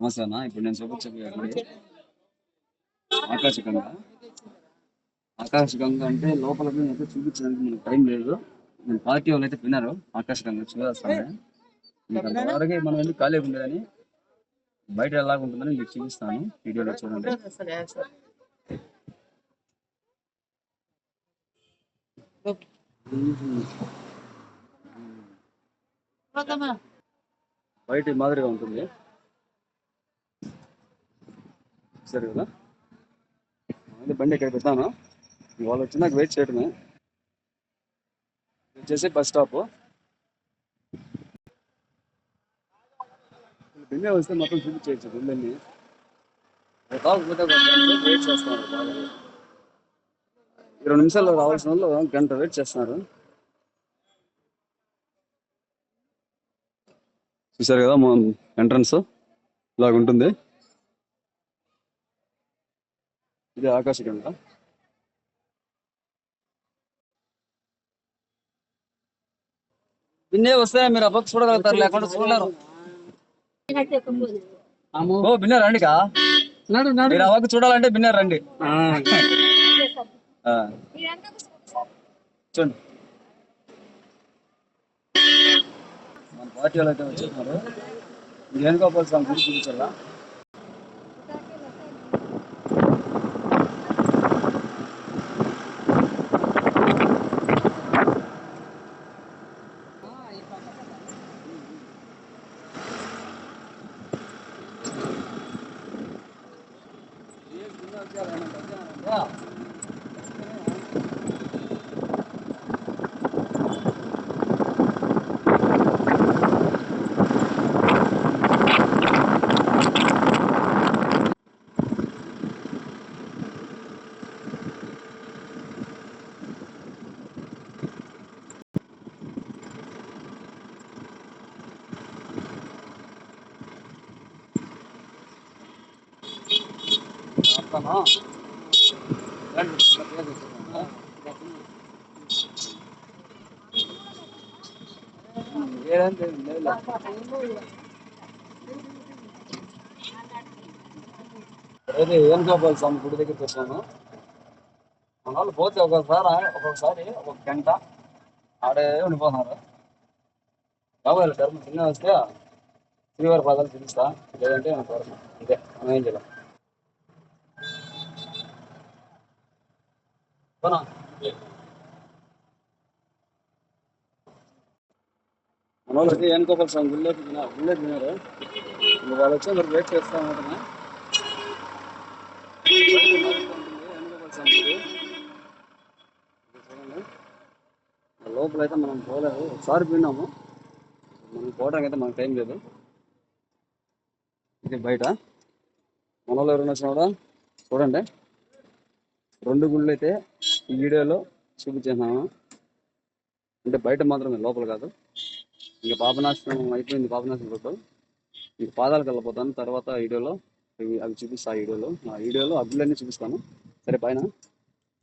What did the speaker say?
నమస్తే అన్న ఇప్పుడు నేను చూపించబోయే గుడి ఆకాశగంగ? ఆకాశగంగ అంటే లోపలికి అయితే చూపించడానికి మనకు టైం లేదు. నేను పార్టీ వాళ్ళు అయితే విన్నారు. ఆకాశగంగ అంతవరకు మనం ఎందుకు ఖాళీ ఉండదని బయట ఎలాగ ఉంటుందని మీకు చూపిస్తాను. వీడియోలో చూడండి. బయట మాదిరిగా ఉంటుంది. సరే కదా? అయితే బండి ఇక్కడ పెట్టాను వాళ్ళు వచ్చి నాకు వెయిట్ చేయడమే వచ్చేసి బస్ స్టాప్ బిన్నే వస్తే మొత్తం చూపించేయచ్చు బిల్లన్ని కాకపోతే వెయిట్ చేస్తున్నారు. బాగా ఇరవై నిమిషాల్లో రావాల్సిన వాళ్ళు గంట వెయిట్ చేస్తున్నారు. చూసారు కదా మా ఎంట్రన్స్ ఇలాగ ఉంటుంది ఇది ఆకాశగంగ బిన్నే వస్తే మీరు అబ్బకు చూడగలుగుతారు లేకుండా చూడలేరు. ఓ బిన్నర్ రండి కా మీరు అవ్వకు చూడాలంటే బిన్నర్ రండి. చూడండి. మన పార్టీ వాళ్ళు అయితే వచ్చేస్తున్నారు వేణుగోపాల్ స్వామి గుడి చూపించాలా వస్తాను. రండి, ఇక్కడ పేరు తీసుకుందాం. ఏదంటే లేదు. అదే వేణుగోపాల్ స్వామి గుడి దగ్గరికి వచ్చాను మన వాళ్ళు పోతే ఒక్కొక్కసారి ఒక్కొక్కసారి ఒక గంట ఆడే ఉండిపోతున్నారు. కాబట్టి ధర్మం చిన్న వస్తే శ్రీవారి పాదాలు చూపిస్తా లేదంటే నాకు కోరను అంతే మనం ఏం చేయలేం. పోనా మన వాళ్ళు అయితే వేణుగోపాల్ స్వామి గుళ్ళోకి తిన్నారు ఇంక వాళ్ళు వచ్చి మీరు వెయిట్ చేస్తాం ఉంటున్నా చూడండి లోపల అయితే మనం పోలేదు ఒకసారి పోయినాము మనం పోవడానికి అయితే మనకు టైం లేదు. ఇది బయట మన ఎవరైనా వచ్చినా కూడా చూడండి రెండు గుళ్ళు అయితే ఈ వీడియోలో చూపించేస్తున్నాము అంటే బయట మాత్రమే లోపల కాదు. ఇంకా పాపనాశనం అయిపోయింది పాపనాశనం ఫోటో ఇంక పాదాలకు వెళ్ళిపోతాను. తర్వాత వీడియోలో అవి చూపిస్తాను ఆ వీడియోలో. ఆ వీడియోలో అగ్గులన్నీ చూపిస్తాను. సరే పైన